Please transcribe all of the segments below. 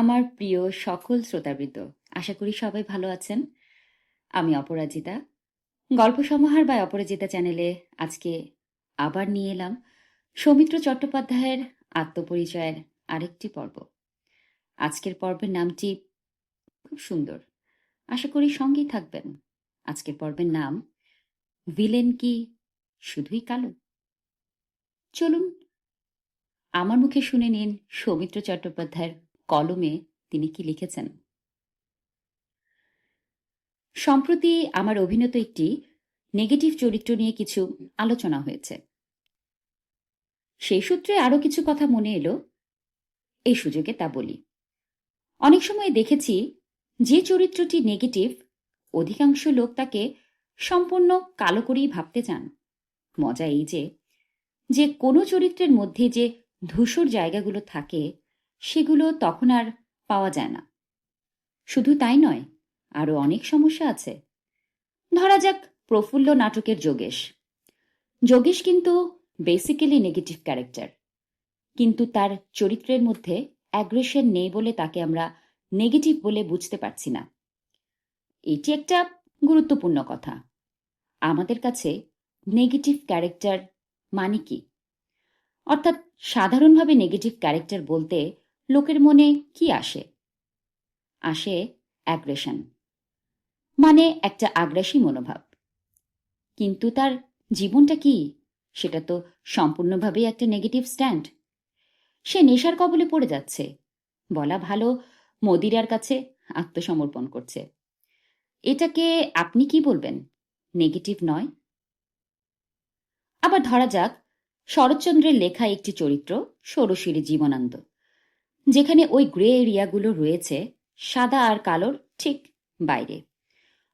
আমার প্রিয় সকল শ্রোতাবৃন্দ, আশা করি সবাই ভালো আছেন। আমি অপরাজিতা। গল্প সমাহার বা অপরাজিতা চ্যানেলে আজকে আবার নিয়ে এলাম সৌমিত্র চট্টোপাধ্যায়ের আত্মপরিচয়ের আরেকটি পর্ব। আজকের পর্বের নামটি খুব সুন্দর। আশা করি সঙ্গেই থাকবেন। আজকের পর্বের নাম, ভিলেন কি শুধুই কালো? চলুন, আমার মুখে শুনে নিন সৌমিত্র চট্টোপাধ্যায়ের কলমে তিনি কি লিখেছেন? সম্প্রতি আমার অভিনীত একটি নেগেটিভ চরিত্র নিয়ে কিছু আলোচনা হয়েছে। সেই সূত্রে আরও কিছু কথা মনে এলো, এই সুযোগে তা বলি। অনেক সময় দেখেছি যে চরিত্রটি নেগেটিভ, অধিকাংশ লোক তাকে সম্পূর্ণ কালো করেই ভাবতে চান। মজা এই যে যে কোনো চরিত্রের মধ্যে যে ধূসর জায়গাগুলো থাকে সেগুলো তখন আর পাওয়া যায় না। শুধু তাই নয় আরও অনেক সমস্যা আছে। ধরা যাক প্রফুল্ল নাটকের যোগেশ। যোগেশ কিন্তু বেসিক্যালি নেগেটিভ ক্যারেক্টার কিন্তু তার চরিত্রের মধ্যে অ্যাগ্রেশন নেই বলে তাকে আমরা নেগেটিভ বলে বুঝতে পারছি না। এটি একটা গুরুত্বপূর্ণ কথা। আমাদের কাছে নেগেটিভ ক্যারেক্টার মানে কি? অর্থাৎ সাধারণভাবে নেগেটিভ ক্যারেক্টার বলতে লোকের মনে কি আসে? আসে অ্যাগ্রেশন মানে একটা আগ্রাসী মনোভাব। কিন্তু তার জীবনটা কি? সেটা তো সম্পূর্ণভাবেই একটা নেগেটিভ স্ট্যান্ড সে নেশার কবলে পড়ে যাচ্ছে। বলা ভালো, মদিরার কাছে আত্মসমর্পণ করছে। এটাকে আপনি কি বলবেন? নেগেটিভ নয়? আবার ধরা যাক, শরৎচন্দ্রের লেখা একটি চরিত্র ষোড়শিরি জীবনানন্দ। যেখানে ওই গ্রে এরিয়াগুলো রয়েছে, সাদা আর কালোর ঠিক বাইরে।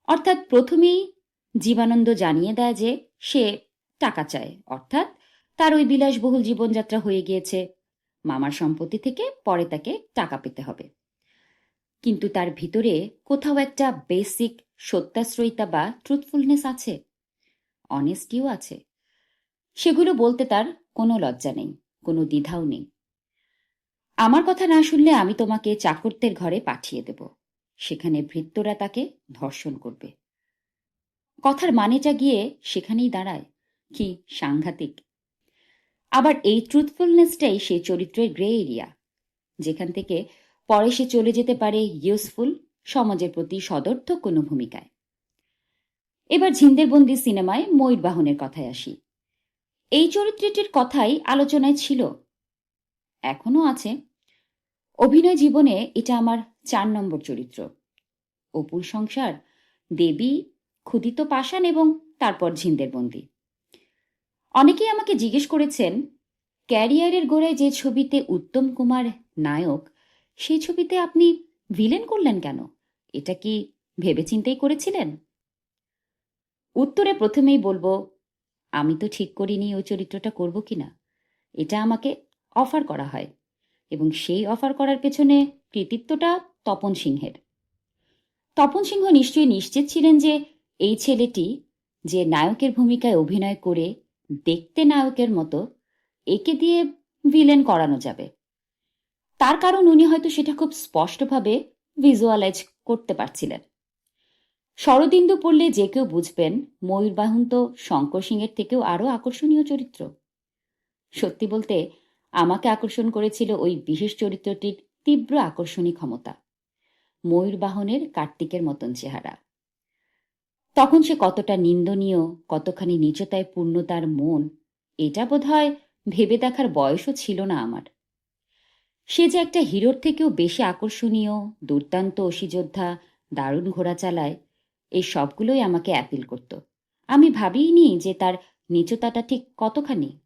অর্থাৎ প্রথমেই জীবানন্দ জানিয়ে দেয় যে সে টাকা চায়, অর্থাৎ তার ওই বিলাসবহুল জীবনযাত্রা হয়ে গিয়েছে। মামার সম্পত্তি থেকে পরে তাকে টাকা পেতে হবে। কিন্তু তার ভিতরে কোথাও একটা বেসিক সত্যাশ্রয়িতা বা ট্রুথফুলনেস আছে। অনেস্টিও আছে। সেগুলো বলতে তার কোনো লজ্জা নেই, কোনো দ্বিধাও নেই। আমার কথা না শুনলে আমি তোমাকে চাকরদের ঘরে পাঠিয়ে দেব। সেখানে ভৃত্যরা তাকে ধর্ষণ করবে। কথার মানেটা গিয়ে সেখানেই দাঁড়ায়, কি সাংঘাতিক। আবার এই ট্রুথফুলনেসটাই সেই চরিত্রের গ্রে এরিয়া যেখান থেকে পরে সে চলে যেতে পারে ইউজফুল সমাজের প্রতি সদর্থ কোনো ভূমিকায়। এবার ঝিন্দেরবন্দি সিনেমায় ময়ূরবাহনের কথায় আসি। এই চরিত্রটির কথাই আলোচনায় ছিল। এখনও আছে। অভিনয় জীবনে এটা আমার চার নম্বর চরিত্র। অপুর সংসার, দেবী, ক্ষুদিত পাষাণ এবং তারপর ঝিন্দের বন্দি। অনেকেই আমাকে জিজ্ঞেস করেছেন, ক্যারিয়ারের গোড়ায় যে ছবিতে উত্তম কুমার নায়ক, সেই ছবিতে আপনি ভিলেন করলেন কেন? এটা কি ভেবেচিন্তেই করেছিলেন? উত্তরে প্রথমেই বলব, আমি তো ঠিক করিনি ওই চরিত্রটা করব কিনা। এটা আমাকে অফার করা হয়। এবং সেই অফার করার পেছনে কৃতিত্বটা তপন সিংহের। তপন সিংহ নিশ্চয়ই নিশ্চিত ছিলেন যে এই ছেলেটি যে নায়কের ভূমিকায় অভিনয় করে দেখতে নায়কের মতো, একে দিয়ে ভিলেন করানো যাবে। তার কারণ উনি হয়তো সেটা খুব স্পষ্টভাবে ভিজুয়ালাইজ করতে পারছিলেন। শরদিন্দু পড়লে যে কেউ বুঝবেন ময়ূরবাহন তো শঙ্কর সিংয়ের থেকেও আরও আকর্ষণীয় চরিত্র। সত্যি বলতে আমাকে আকর্ষণ করেছিল ওই বিশেষ চরিত্রটির তীব্র আকর্ষণী ক্ষমতা। ময়ূরবাহনের কার্তিকের মতন চেহারা। তখন সে কতটা নিন্দনীয়, কতখানি নিচতায় পূর্ণ তার মন, এটা বোধ হয় ভেবে দেখার বয়সও ছিল না আমার। সে যে একটা হিরোর থেকেও বেশি আকর্ষণীয়, দুর্দান্ত অসিযোদ্ধা, দারুণ ঘোড়া চালায় এই সবগুলোই আমাকে অ্যাপিল করত। আমি ভাবিনি যে তার নিচতাটা ঠিক কতখানি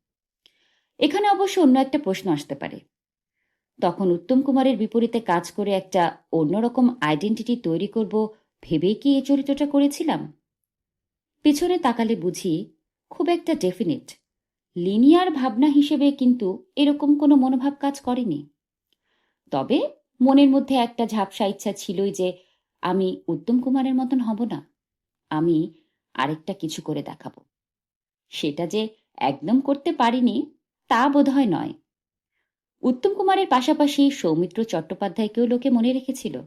এখানে অবশ্য অন্য একটা প্রশ্ন আসতে পারে। তখন উত্তম কুমারের বিপরীতে কাজ করে একটা অন্যরকম আইডেন্টিটি তৈরি করব ভেবেই কি এই চরিত্রটা করেছিলাম? পেছনে তাকালে বুঝি খুব একটা ডেফিনিট লিনিয়ার ভাবনা হিসেবে কিন্তু এরকম কোনো মনোভাব কাজ করেনি। তবে মনের মধ্যে একটা ঝাপসা ইচ্ছা ছিলই যে আমি উত্তম কুমারের মতন হব না, আমি আরেকটা কিছু করে দেখাবো। সেটা যে একদম করতে পারিনি তা বোধহয় নয়। উত্তম কুমারের পাশাপাশি সৌমিত্র চট্টোপাধ্যায়কেও লোকে মনে রেখেছিল।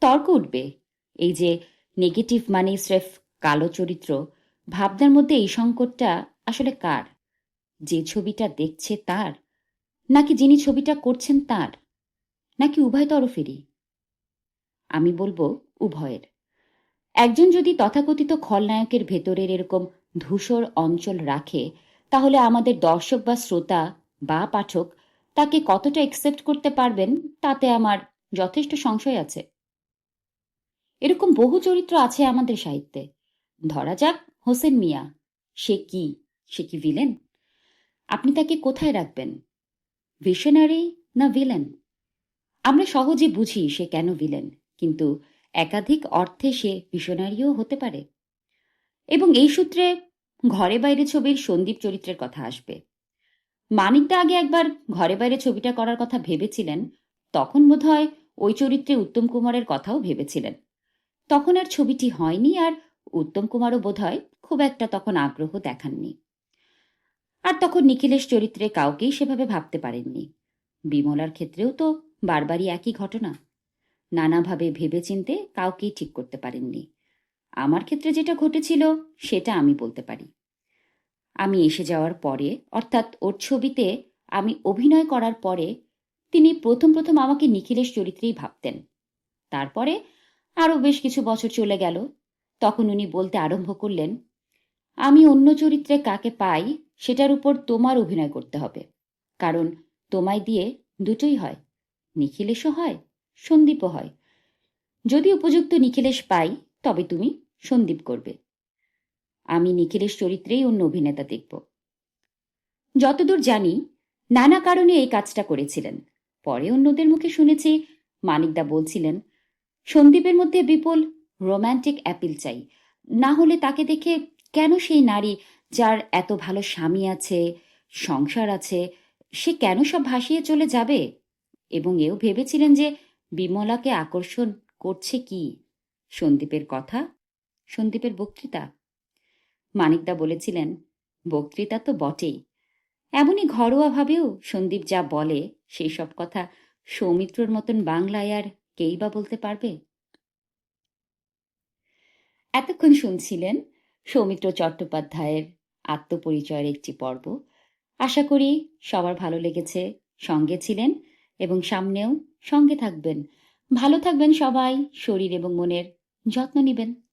তর্ক উঠবে, এই যে নেগেটিভ মানে স্রেফ কালো চরিত্র, ভাবনার মধ্যে এই সংকটটা আসলে কার? যে ছবিটা দেখছে তার, নাকি যিনি ছবিটা করছেন তার, নাকি উভয় তরফেরই? আমি বলব উভয়ের। একজন যদি তথাকথিত খলনায়কের ভেতরের এরকম ধূসর অঞ্চল রাখে তাহলে আমাদের দর্শক বা শ্রোতা বা পাঠক তাকে কতটা একসেপ্ট করতে পারবেন তাতে আমার যথেষ্ট সংশয় আছে। এরকম বহু চরিত্র আছে আমাদের সাহিত্যে। ধরা যাক হোসেন মিয়া। সে কি? সে কি ভিলেন আপনি তাকে কোথায় রাখবেন? ভিশনারি না ভিলেন আমরা সহজে বুঝি সে কেন ভিলেন কিন্তু একাধিক অর্থে সে ভিশনারিও হতে পারে। এবং এই সূত্রে ঘরে বাইরে ছবির সন্দীপ চরিত্রের কথা আসবে। মানিকদা আগে একবার ঘরে বাইরে ছবিটা করার কথা ভেবেছিলেন, তখন বোধহয় ওই চরিত্রে উত্তম কুমারের কথাও ভেবেছিলেন। তখন আর ছবিটি হয়নি আর উত্তম কুমারও বোধহয় খুব একটা তখন আগ্রহ দেখাননি। আর তখন নিখিলেশ চরিত্রে কাউকেই সেভাবে ভাবতে পারেননি। বিমলার ক্ষেত্রেও তো বারবারই একই ঘটনা। নানাভাবে ভেবেচিন্তে কাউকেই ঠিক করতে পারেননি। আমার ক্ষেত্রে যেটা ঘটেছিল, সেটা আমি বলতে পারি। আমি এসে যাওয়ার পরে, অর্থাৎ ওর ছবিতে আমি অভিনয় করার পরে, তিনি প্রথম প্রথম আমাকে নিখিলেশ চরিত্রেই ভাবতেন। তারপরে আরও বেশ কিছু বছর চলে গেল। তখন উনি বলতে আরম্ভ করলেন, আমি অন্য চরিত্রে কাকে পাই, সেটার উপর তোমার অভিনয় করতে হবে। কারণ তোমায় দিয়ে দুটোই হয়, নিখিলেশও হয়, সন্দীপও হয়। যদি উপযুক্ত নিখিলেশ পাই, তবে তুমি সন্দীপ করবে। আমি নিখিলেশ চরিত্রেই অন্য অভিনেতা দেখব। যতদূর জানি, নানা কারণে এই কাজটা করেছিলেন। পরে অন্যদের মুখে শুনেছি, মানিকদা বলছিলেন, সন্দীপের মধ্যে বিপুল রোম্যান্টিক অ্যাপিল চাই। না হলে তাকে দেখে কেন সেই নারী যার এত ভালো স্বামী আছে, সংসার আছে, সে কেন সব ভাসিয়ে চলে যাবে? এবং এও ভেবেছিলেন যে বিমলাকে আকর্ষণ করছে কি? সন্দীপের কথা সন্দীপের বক্তৃতা। মানিকদা বলেছিলেন, বক্তৃতা তো বটেই। এমনই ঘরোয়াভাবেও সন্দীপ যা বলে, সেই সব কথা সৌমিত্রর মতন বাংলায় আর কেই বা বলতে পারবে? এতক্ষণ শুনছিলেন সৌমিত্র চট্টোপাধ্যায়ের আত্মপরিচয়ের একটি পর্ব। আশা করি সবার ভালো লেগেছে, সঙ্গে ছিলেন এবং সামনেও সঙ্গে থাকবেন। ভালো থাকবেন সবাই, শরীর এবং মনের যত্ন নেবেন।